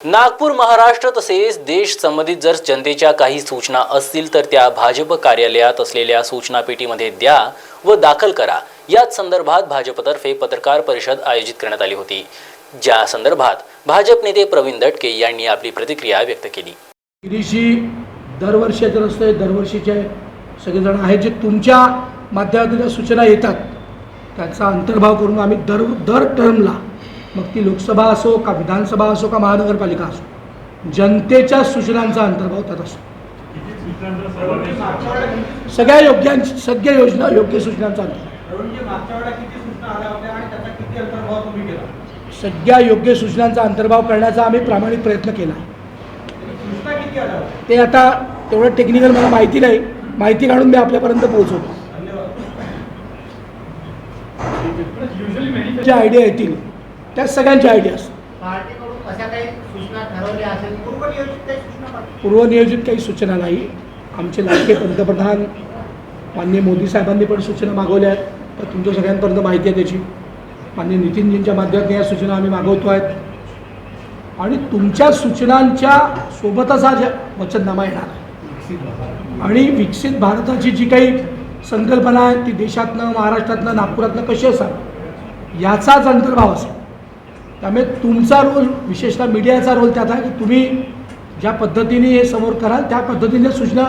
नागपूर महाराष्ट्र तसेच देश संबंधित जर जनतेच्या काही सूचना असतील तर त्या भाजप कार्यालयात असलेल्या सूचना पेटीमध्ये द्या व दाखल करा. याच संदर्भात भाजपतर्फे पत्रकार परिषद आयोजित करण्यात आली होती. ज्या संदर्भात भाजप नेते प्रवीण दटके यांनी आपली प्रतिक्रिया व्यक्त केली. गिरीशी दरवर्षीचे रस्ते दरवर्षीचे सगळेजण आहेत जे तुमच्या माध्यमातून ज्या सूचना येतात त्यांचा अंतर्भाव करून आम्ही दर दर टर्मला मग ती लोकसभा असो का विधानसभा असो का महानगरपालिका असो जनतेच्या सूचनांचा अंतर्भाव त्यात असतो. सगळ्या योग्यांची सगळ्या योजना योग्य सूचनांचा अंतर्भाव. सगळ्या योग्य सूचनांचा अंतर्भाव करण्याचा आम्ही प्रामाणिक प्रयत्न केला ते आता तेवढं टेक्निकल मला माहिती नाही. माहिती काढून मी आपल्यापर्यंत पोहोचवतो. ज्या आयडिया येतील त्या सगळ्यांच्या आयडिया असतात. पार्टीकडून अशा काही सूचना ठरवल्या असेल? पूर्वनियोजित काही सूचना नाही. आमचे लाडके पंतप्रधान माननीय मोदी साहेबांनी पण सूचना मागवल्या आहेत. तर तुमच्या सगळ्यांपर्यंत माहिती आहे त्याची. माननीय नितीनजींच्या माध्यमातून या सूचना आम्ही मागवतो आहेत. आणि तुमच्या सूचनांच्या सोबतच हा ज्या वचननामा येणार आहे. आणि विकसित भारताची जी काही संकल्पना आहे ती देशातनं महाराष्ट्रातनं नागपुरातनं कशी असावी याचाच अंतर्भाव असेल. त्यामुळे तुमचा रोल विशेषतः मीडियाचा रोल त्यात आहे की तुम्ही ज्या पद्धतीने हे समोर कराल त्या पद्धतीने सूचना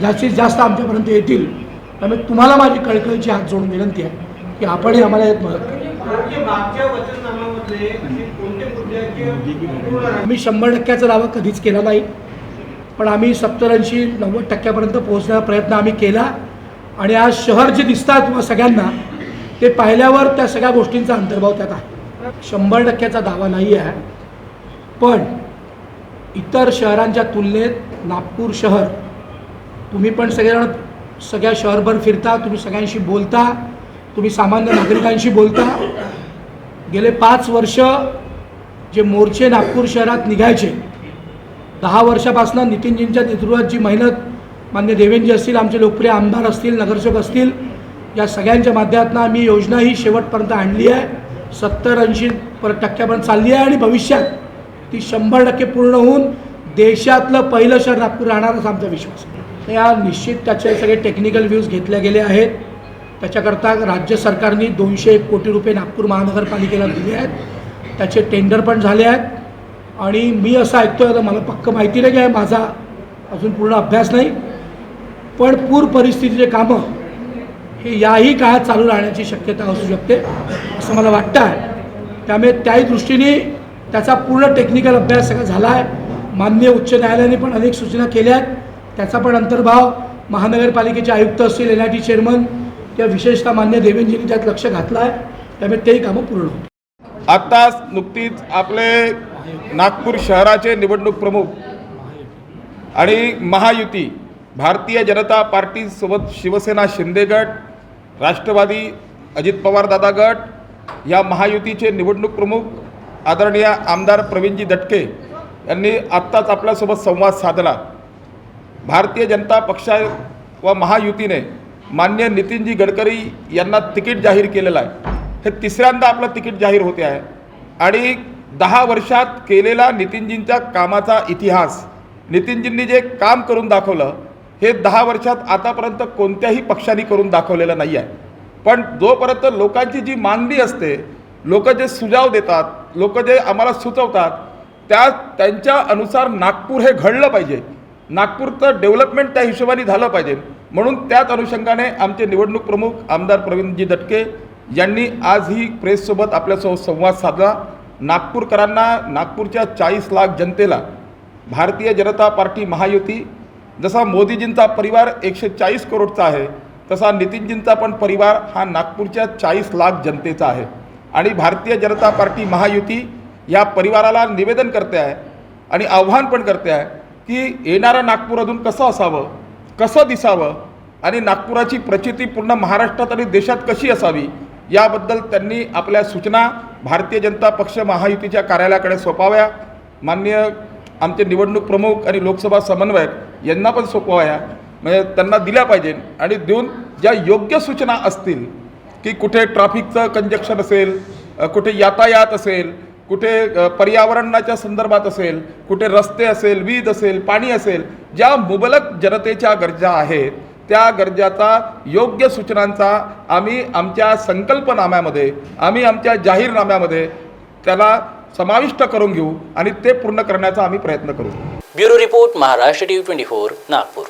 जास्तीत जास्त आमच्यापर्यंत येतील. त्यामुळे तुम्हाला माझी कळकळीची हात जोडून विनंती आहे की आपणही आम्हाला यात मदत करा? आम्ही शंभर टक्क्याचा दावा कधीच केला नाही पण आम्ही सत्तर ऐंशी नव्वद टक्क्यापर्यंत पोहोचण्याचा प्रयत्न आम्ही केला आणि आज शहर जे दिसतात सगळ्यांना ते पाहिल्यावर त्या सगळ्या गोष्टींचा अंतर्भाव त्यात आहे. शंभर टक्क्याचा दावा नाही आहे. पण इतर शहरांच्या तुलनेत नागपूर शहर तुम्ही पण सगळेजण सगळ्या शहरभर फिरता तुम्ही सगळ्यांशी बोलता तुम्ही सामान्य नागरिकांशी बोलता. गेले पाच वर्ष जे मोर्चे नागपूर शहरात निघायचे दहा वर्षापासून नितीनजींच्या नेतृत्वात जी मेहनत मान्य देवेंजी असतील आमचे लोकप्रिय आमदार असतील नगरसेवक असतील या सगळ्यांच्या माध्यमातून आम्ही योजना ही शेवटपर्यंत आणली आहे. सत्तर ऐंशी पर टक्क्यापर्यंत चालली आहे आणि भविष्यात ती शंभर टक्के पूर्ण होऊन देशातलं पहिलं शहर नागपूर राहणारच आमचा विश्वास आहे. तर या निश्चित त्याचे सगळे टेक्निकल व्ह्यूज घेतले गेले आहेत. त्याच्याकरता राज्य सरकारने दोनशे एक कोटी रुपये नागपूर महानगरपालिकेला दिले आहेत. त्याचे टेंडर पण झाले आहेत. आणि मी असं ऐकतो आहे मला पक्क माहिती नाही काय माझा अजून पूर्ण अभ्यास नाही पण पूर परिस्थितीचे कामं हे याही काळात चालू राहण्याची शक्यता असू शकते. असं मला वाटतं आहे. त्यामुळे त्याही दृष्टीने त्याचा पूर्ण टेक्निकल अभ्यास सगळा झाला आहे. मान्य उच्च न्यायालयाने पण अनेक सूचना केल्या आहेत. त्याचा पण अंतर्भाव महानगरपालिकेचे आयुक्त असतील एन आय टी चेअरमन किंवा विशेषतः मान्य देवेंजींनी त्यात लक्ष घातलं आहे. त्यामुळे तेही कामं पूर्ण होतील. आत्ताच नुकतीच आपले नागपूर शहराचे निवडणूक प्रमुख आणि महायुती भारतीय जनता पार्टीसोबत शिवसेना शिंदे गट राष्ट्रवादी अजित पवार दादा गट या महायुतीचे निवडणूक प्रमुख आदरणीय आमदार प्रवीणजी दटके यांनी आत्ताच आपल्यासोबत संवाद साधला. भारतीय जनता पक्षा व महायुतीने मान्य नितीनजी गडकरी यांना तिकीट जाहीर केलेलं आहे. हे तिसऱ्यांदा आपलं तिकीट जाहीर होते आहे. आणि दहा वर्षात केलेला नितीनजींच्या कामाचा इतिहास नितीनजींनी जे काम करून दाखवलं हे दहा वर्षात आतापर्यंत कोणत्याही पक्षाने करून दाखवलेलं नाही आहे. पण जोपर्यंत लोकांची जी मागणी असते लोक जे सुझाव देतात लोक जे आम्हाला सुचवतात त्या त्यांच्या अनुसार नागपूर हे घडलं पाहिजे. नागपूरचं डेव्हलपमेंट त्या हिशोबाने झालं पाहिजे. म्हणून त्याच अनुषंगाने आमचे निवडणूक प्रमुख आमदार प्रवीणजी दटके यांनी आज ही प्रेससोबत आपल्यासोबत संवाद साधला. नागपूरकरांना नागपूरच्या चाळीस लाख जनतेला भारतीय जनता पार्टी महायुती जसा मोदीजींचा परिवार एकशे चाळीस करोडचा आहे तसा नितीनजींचा पण परिवार हा नागपूरच्या चाळीस लाख जनतेचा आहे. आणि भारतीय जनता पार्टी महायुती या परिवाराला निवेदन करते आहे आणि आव्हान पण करते आहे की येणारं नागपूर अजून कसं असावं कसं दिसावं आणि नागपुराची प्रचिती पूर्ण महाराष्ट्रात आणि देशात कशी असावी याबद्दल त्यांनी आपल्या सूचना भारतीय जनता पक्ष महायुतीच्या कार्यालयाकडे सोपाव्या. माननीय आमचे निवडणूक प्रमुख आणि लोकसभा समन्वयक यांना पण सोपवाया म्हणजे त्यांना दिल्या पाहिजे. आणि देऊन ज्या योग्य सूचना असतील की कुठे ट्रॅफिकचं कंजक्शन असेल कुठे यातायात असेल कुठे पर्यावरणाच्या संदर्भात असेल कुठे रस्ते असेल वीज असेल पाणी असेल ज्या मुबलक जनतेच्या गरजा आहेत त्या गरजाचा योग्य सूचनांचा आम्ही आमच्या संकल्पनाम्यामध्ये आम्ही आमच्या जाहीरनाम्यामध्ये त्याला समाविष्ट करून घेऊ आणि ते पूर्ण करण्याचा आम्ही प्रयत्न करू. Bureau report Maharashtra T twenty four Nagpur.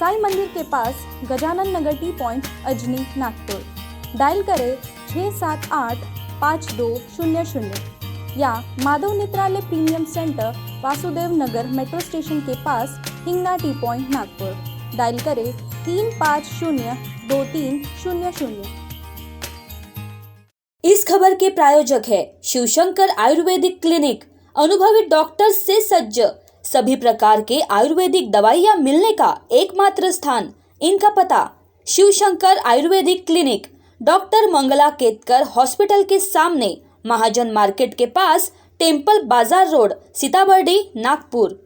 Sai मंदिर के pass Gajanan Nagar T point, Ajni, Nagpur. Dial करें छः सात आठ पाँच दो शून्य शून्य। या Madhav Netralaya premium centre, Vasudev Nagar metro station के pass Hingna T point, Nagpur. Dial करें तीन पाँच शून्य दो तीन शून्य शून्य। इस खबर के प्रायोजक है शिवशंकर आयुर्वेदिक क्लिनिक। अनुभवी डॉक्टर से सज्ज सभी प्रकार के आयुर्वेदिक दवाइयाँ मिलने का एकमात्र स्थान इनका पता Shivshankar Ayurvedic clinic, doctor Mangala Ketkar hospital के सामने, महाजन मार्केट के पास टेंपल बाज़ार रोड, सीताबर्डी, नागपुर।